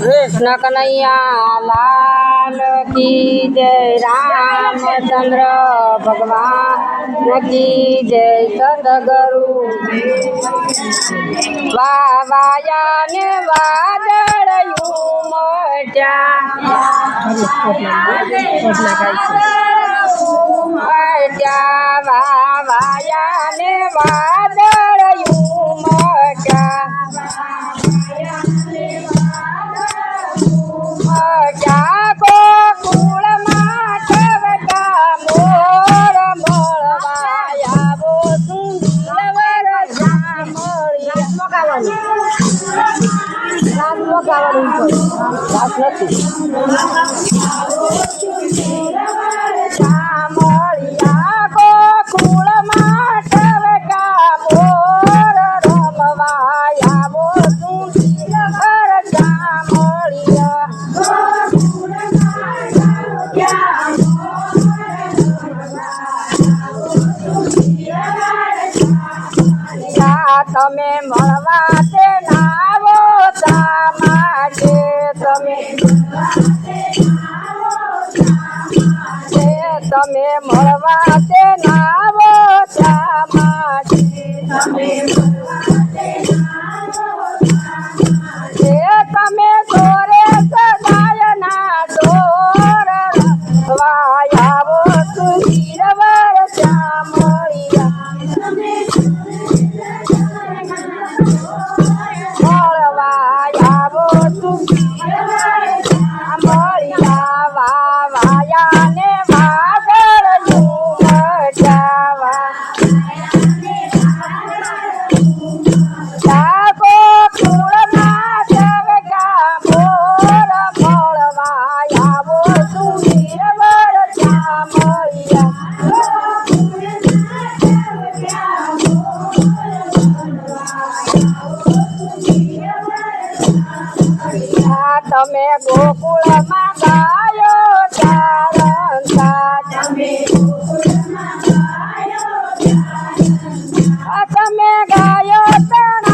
કૃષ્ણ કનૈયા, લાલ કી જય રામચંદ્ર ભગવાન કી જય સદગુરુ. વાવાયા ને વાદળયું મટ્યા. વાવાયા ને વાદળયું રમવાયા બો સુંદર જામળિયા યા તમે મળવા તમે મળવા તે નાવો તા માટે તે તમે દોરે સદાયના દોર વાયાવો સુધીરવર ચામળિયા મળવાયાવો તમે ગોકુળમાં ગાયો ચારંતા તમે તમે ગાયો તણા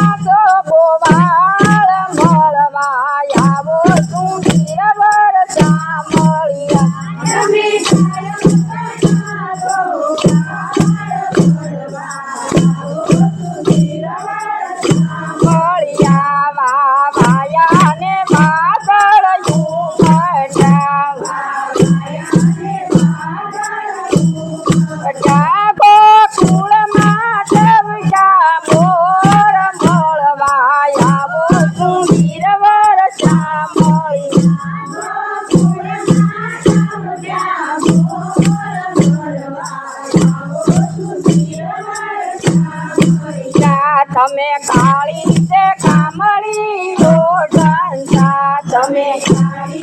તમે કાળી તે કામળી રોડંતા તમે તા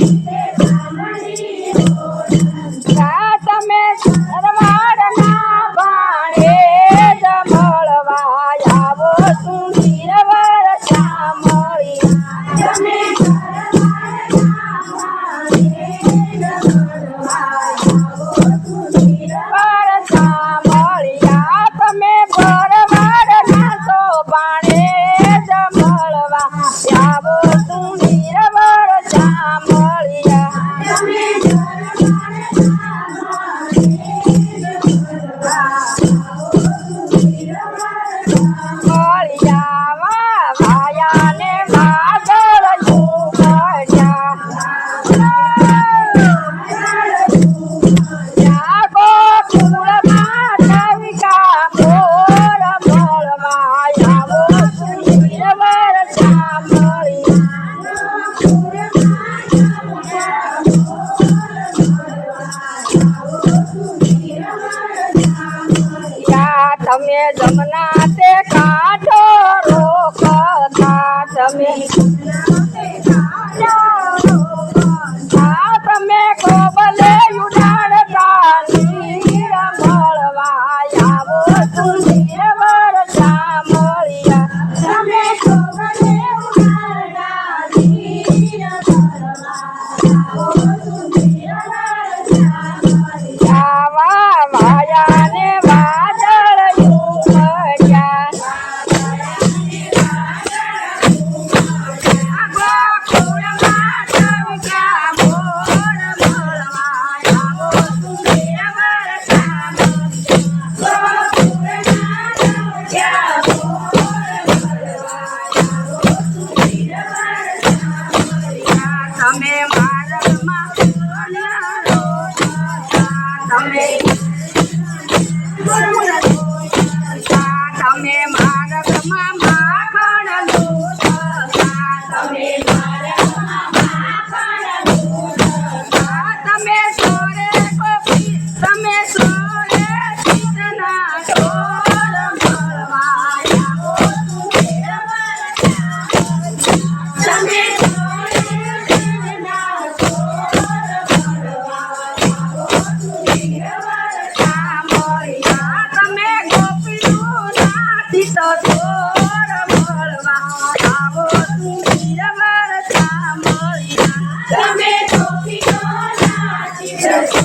તમે જમના તે કાઢો રોકતા તમે. તમે તમે માર્ગમાં Yeah.